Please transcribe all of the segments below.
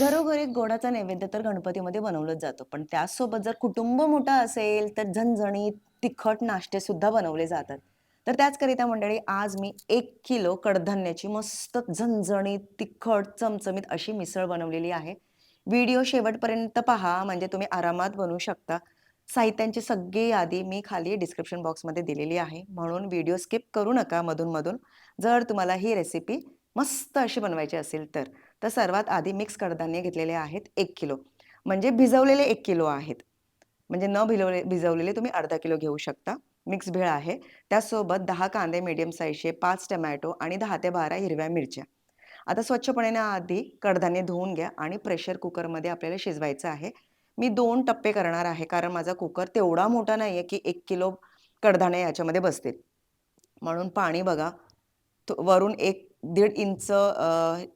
घरोघरी गोडाचा नैवेद्य तर गणपतीमध्ये बनवलंच जातं. पण त्याचसोबत जर कुटुंब मोठं असेल, तर झणझणीत तिखट नाश्ते सुद्धा बनवले जातात. तर त्याचकरिता मंडळी आज मी एक किलो कडधान्याची मस्त झणझणीत, तिखट, चमचमीत अशी मिसळ बनवलेली आहे. व्हिडिओ शेवटपर्यंत पहा, म्हणजे तुम्ही आरामात बनवू शकता. साहित्यांची सगळी यादी मी खाली डिस्क्रिप्शन बॉक्समध्ये दिलेली आहे. म्हणून व्हिडिओ स्किप करू नका मधून-मधून. जर तुम्हाला ही रेसिपी मस्त अशी बनवायची असेल तर. तर सर्वात आधी मिक्स कडधान्य घेतलेले आहेत एक किलो. म्हणजे भिजवलेले एक किलो आहेत. म्हणजे न भिजवले भिजवलेले तुम्ही अर्धा किलो घेऊ शकता. मिक्स भेळ आहे. त्यासोबत दहा कांदे मीडियम साइजचे, 5 टोमॅटो आणि दहा ते 12 हिरव्या मिरच्या. आता स्वच्छपणे ना आधी कडधान्य धुवून घ्या आणि प्रेशर कुकरमध्ये आपल्याला शिजवायचं आहे. मी दोन टप्पे करणार आहे, कारण माझा कुकर तेवढा मोठा नाही आहे की एक किलो कडधान्य याच्यामध्ये बसतील. म्हणून पाणी बघा, वरून एक दीड इंच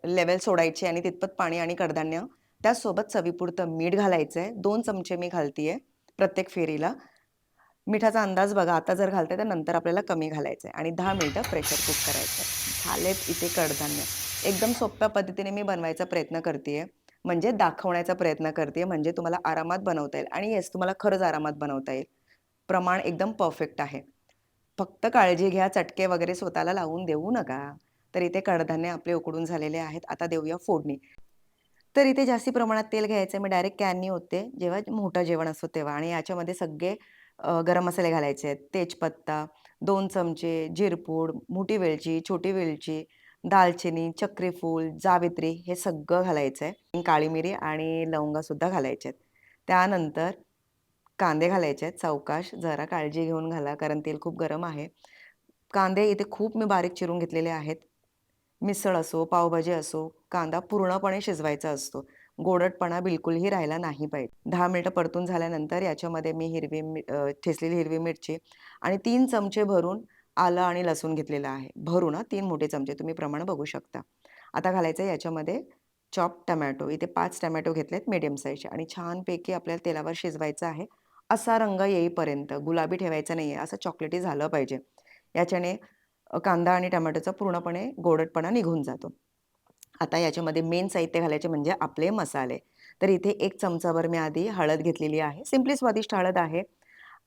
लेवल सोडायची आणि तितपत पाणी आणि कडधान्य. त्यासोबत चवीपुरतं मीठ घालायचं आहे दोन चमचे मी घालतीये प्रत्येक फेरीला. मिठाचा अंदाज बघा, आता जर घालताय तर नंतर आपल्याला कमी घालायचं आहे आणि दहा मिनटं प्रेशर कुक करायचं आहे झालेत इथे कडधान्य. एकदम सोप्या पद्धतीने मी बनवायचा प्रयत्न करते म्हणजे दाखवण्याचा प्रयत्न करते म्हणजे तुम्हाला आरामात बनवता येईल आणि येस तुम्हाला खरंच आरामात बनवता येईल. प्रमाण एकदम परफेक्ट आहे. फक्त काळजी घ्या, चटके वगैरे स्वतःला लावून देऊ नका. तर इथे कडधान्य आपले उकडून झालेले आहेत. आता देऊया फोडणी. तर इथे जास्ती प्रमाणात तेल घ्यायचं मी डायरेक्ट कॅननी होते जेव्हा मोठं जेवण असतो तेव्हा आणि याच्यामध्ये सगळे गरम मसाले घालायचे आहेत. तेजपत्ता, दोन चमचे जिरपूड, मोठी वेलची, छोटी वेलची, दालचिनी, चक्रीफूल, जावित्री हे सगळं घालायचं आहे काळी मिरी आणि लवंगासुद्धा घालायचे आहेत. त्यानंतर कांदे घालायचे आहेत सावकाश. जरा काळजी घेऊन घाला, कारण तेल खूप गरम आहे. कांदे इथे खूप मी बारीक चिरून घेतलेले आहेत. मिसळ असो, पावभाजी असो, कांदा पूर्णपणे शिजवायचा असतो. गोडटपणा बिलकुलही राहिला नाही पाहिजे. दहा मिनटं परतून झाल्यानंतर याच्यामध्ये मी हिरवी मि ठेचलेली हिरवी मिरची आणि तीन चमचे भरून आलं आणि लसूण घेतलेलं आहे. भरून हां, 3 मोठे चमचे तुम्ही प्रमाण बघू शकता. आता घालायचं याच्यामध्ये चॉप टोमॅटो. इथे पाच टमॅटो घेतलेत मीडियम साईजचे आणि छानपैकी आपल्याला तेलावर शिजवायचं आहे. असा रंग येईपर्यंत. गुलाबी ठेवायचा नाही आहे असं चॉकलेटी झालं पाहिजे. याच्याने कांदा आणि टमाटोचा पूर्णपणे गोडटपणा निघून जातो. आता याच्यामध्ये मेन साहित्य घालायचे म्हणजे आपले मसाले. तर इथे एक चमचाभर मी आधी हळद घेतलेली आहे. सिम्पली स्वादिष्ट हळद आहे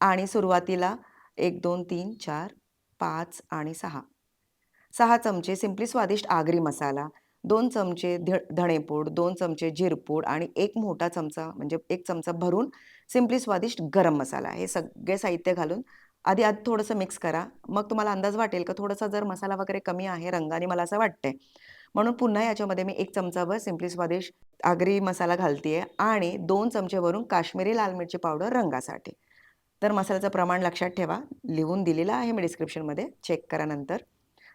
आणि सुरुवातीला 1, 2, 3, 4, 5 आणि 6. 6 चमचे सिम्पली स्वादिष्ट आगरी मसाला, दोन चमचे ध धणेपूड, दोन चमचे जिरपूड आणि एक मोठा चमचा म्हणजे एक चमचा भरून सिम्पली स्वादिष्ट गरम मसाला. हे सगळे साहित्य घालून आधी आधी थोडंसं मिक्स करा. मग तुम्हाला अंदाज वाटेल, का थोडासा जर मसाला वगैरे कमी आहे रंगाने मला असं वाटतंय. म्हणून पुन्हा याच्यामध्ये मी एक चमचाभर सिम्पली स्वादिष्ट आगरी मसाला घालतीये आणि दोन चमचे भरून काश्मीरी लाल मिरची पावडर रंगासाठी. तर मसाल्याचं प्रमाण लक्षात ठेवा. लिहून दिलेलं आहे मी डिस्क्रिप्शनमध्ये. चेक करा नंतर.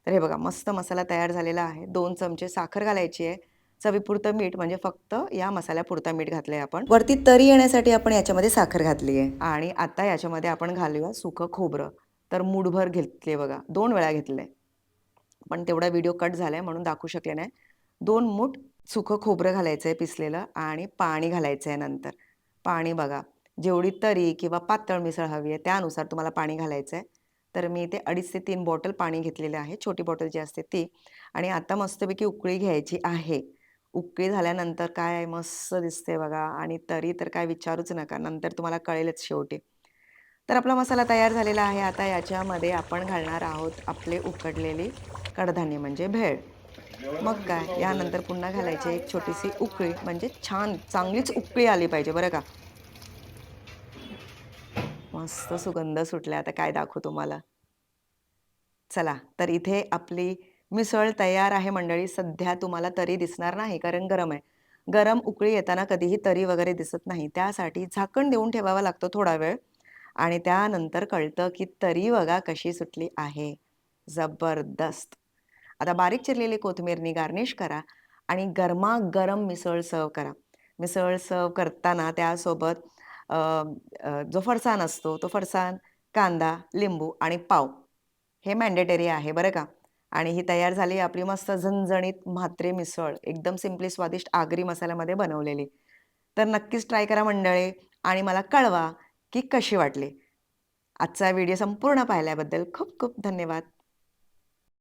तर हे बघा मस्त मसाला तयार झालेला आहे. दोन चमचे साखर घालायची आहे. चवीपुरतं मीठ म्हणजे फक्त या मसाल्यापुरता मीठ घातलंय आपण. वरती तरी येण्यासाठी आपण याच्यामध्ये साखर घातली आहे आणि आता याच्यामध्ये आपण घालूया सुकं खोबरं. तर मूठभर घेतले बघा. दोन वेळा घेतलंय. पण तेवढा व्हिडिओ कट झालाय म्हणून दाखवू शकले नाही. दोन मूठ सुकं खोबरं घालायचंय पिसलेलं आणि पाणी घालायचंय नंतर. पाणी बघा, जेवढी तरी किंवा पातळ मिसळ हवी आहे त्यानुसार तुम्हाला पाणी घालायचं आहे तर मी इथे 2.5 ते तीन बॉटल पाणी घेतलेलं आहे. छोटी बॉटल जी असते ती आणि आता मस्तपैकी उकळी घ्यायची आहे. उकळी झाल्यानंतर काय मस्त दिसते बघा आणि तरी तर काय विचारूच नका. नंतर तुम्हाला कळेलच शेवटी. तर आपला मसाला तयार झालेला आहे. आता याच्यामध्ये आपण घालणार आहोत आपले उकडलेली कडधान्य म्हणजे भेळ. मग काय यानंतर पुन्हा घालायची एक छोटीशी उकळी म्हणजे छान चांगलीच उकळी आली पाहिजे बरं का. मस्त सुगंध सुटला आता काय दाखवू तुम्हाला. चला, तर इथे आपली मिसळ तयार आहे मंडळी. सध्या तुम्हाला तरी दिसणार नाही कारण गरम आहे. गरम उकळी येताना कधीही तरी वगैरे दिसत नाही. त्यासाठी झाकण देऊन ठेवावा लागतो थोडा वेळ आणि त्यानंतर कळतं, की तरी बघा कशी सुटली आहे. जबरदस्त! आता बारीक चिरलेली कोथिंबीरनी गार्निश करा आणि गरमागरम मिसळ सर्व्ह करा. मिसळ सर्व्ह करताना त्यासोबत जो फरसाण असतो तो फरसाण, कांदा, लिंबू आणि पाव हे मॅन्डेटरी आहे बरं का. आणि ही तयार झाली आपली मस्त झणझणीत म्हात्रे मिसळ. एकदम सिम्पली स्वादिष्ट आगरी मसाल्यामध्ये बनवलेली. तर नक्कीच ट्राय करा मंडळी आणि मला कळवा, की कशी वाटली. आजचा व्हिडिओ संपूर्ण पाहिल्याबद्दल खूप खूप धन्यवाद.